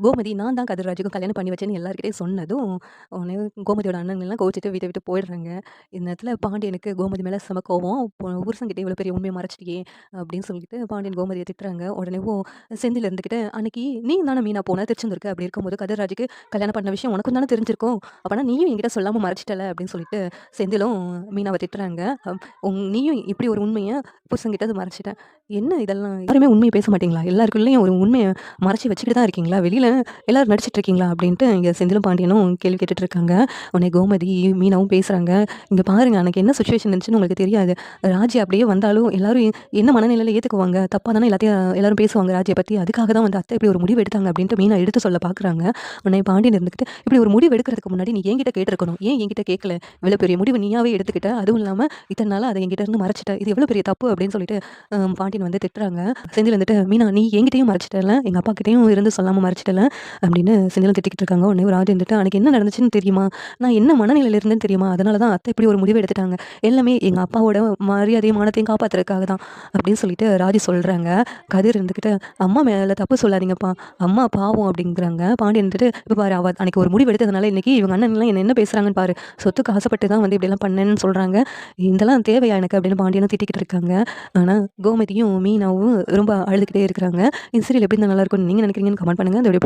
கோமதி நான் தான் கதிர்ராஜுக்கும் கல்யாணம் பண்ணி வச்சேன்னு எல்லார்கிட்டயும் சொன்னதும், உடனே கோமதியோட அண்ணன்கள்லாம் கோவிச்சிட்டு வீட்டை விட்டு போயிடுறாங்க. இந்த நேரத்தில் பாண்டியனுக்கு கோமதி மேலே செம கோவம். "பொ இவ்வளோ பெரிய உண்மையை மறைச்சிட்டியே!" அப்படின்னு சொல்லிட்டு பாண்டியன் கோமதியை திட்டுறாங்க. உடனேவும் செந்தில் இருந்துக்கிட்டு "அன்னைக்கு நீ தானே மீனா போனால் திருச்செந்தூருக்கு. அப்படி இருக்கும்போது கதிர்ராஜுக்கு கல்யாணம் பண்ண விஷயம் உனக்கும் தானே தெரிஞ்சிருக்கும். அப்போனா நீயும் என்கிட்ட சொல்லாமல் மறைச்சிட்டல." அப்படின்னு சொல்லிட்டு செந்திலும் மீனாவை திட்டுறாங்க. உங் "நீயும் இப்படி ஒரு உண்மையை புருஷங்கிட்ட அது மறைச்சிட்டேன் என்ன இதெல்லாம்? யாருமே உண்மையை பேச மாட்டீங்களா? எல்லாருக்குள்ளேயும் ஒரு உண்மையை மறைச்சி வச்சுக்கிட்டு தான் இருக்கீங்களா? வெளியில் எல்லாரும் நடிச்சிட்டு இருக்கீங்களா?" அப்படின்ட்டு இங்கே செந்திலும் பாண்டியனும் கேள்வி கேட்டுட்டு இருக்காங்க. உடனே கோமதி, மீனாவும் பேசுகிறாங்க இங்கே பாருங்க எனக்கு என்ன சுச்சுவேஷன் இருந்துச்சுன்னு உங்களுக்கு தெரியாது. ராஜி அப்படியே வந்தாலும் எல்லாரும் என்ன மனநிலையில் ஏற்றுக்குவாங்க தப்பாக தானே எல்லாத்தையும் எல்லாரும் பேசுவாங்க ராஜியை பற்றி அதுக்காக தான் வந்து அத்தை இப்படி ஒரு முடிவு எடுத்தாங்க." அப்படின்ட்டு மீனா எடுத்து சொல்ல பார்க்குறாங்க. உன்னை பாண்டியன் இருந்துக்கிட்டு "இப்படி ஒரு முடிவு எடுக்கிறதுக்கு முன்னாடி நீ என்கிட்ட கேட்டிருக்கணும். ஏன் என்கிட்ட கேட்கல? இவ்வளோ பெரிய முடிவு நீயாவே எடுத்துக்கிட்ட. அதுவும் இல்லாமல் இத்தனை நாள் அதை என்கிட்ட இருந்து மறைச்சிட்ட. இது எவ்வளோ பெரிய தப்பு." அப்படின்னு சொல்லிட்டு பாண்டியன் வந்து திட்டுறாங்க. செந்தில் வந்துட்டு, "மீனா நீ என்கிட்டையும் மறைச்சிட்டல எங்கள் அப்பா கிட்டேயும் இருந்து சொல்லாமல் மறைச்சிட்டல அப்படின்னு செந்திலும் திட்டிக்கிட்டு இருக்காங்க. உடனே ஒரு ராஜி இருந்துட்டு "அன்னைக்கு என்ன நடந்துச்சுன்னு தெரியுமா? நான் என்ன மனநிலையில் இருந்தேன்னு தெரியுமா? அதனால தான் அத்தை இப்படி ஒரு முடிவு எடுத்துட்டாங்க. எல்லாமே எங்கள் அப்பாவோட மரியாதையும், மானத்தையும் காப்பாத்துறதுக்காக தான்." அப்படின்னு சொல்லிட்டு ராஜி சொல்கிறாங்க கதிர் இருந்துக்கிட்டு "அம்மா மேலே தப்பு சொல்லாதீங்கப்பா. அம்மா பாவம்." அப்படிங்கிறாங்க. பாண்டி இருந்துட்டு இப்போ பாரு அவ அன்னைக்கு ஒரு முடிவு எடுத்ததுனால இன்றைக்கி இவங்க அண்ணன்லாம் என்ன என்ன பேசுகிறாங்கன்னு பாரு. சொத்துக்கு ஆசைப்பட்டு தான் வந்து இப்படிலாம் பண்ணேன்னு சொல்கிறாங்க இதெல்லாம் தேவையா எனக்கு?" அப்படின்னு பாண்டியனும் திட்டிக்கிட்டு இருக்காங்க. ஆனால் கோமதியும், மீனாவும் ரொம்ப அழுதுகிட்டே இருக்கிறாங்க. இந்த சீரியல் எப்படி நல்லா இருக்கும்னு நீங்கள் நினைக்கிறீங்கன்னு கமெண்ட் பண்ணுங்க. இந்த வீடியோ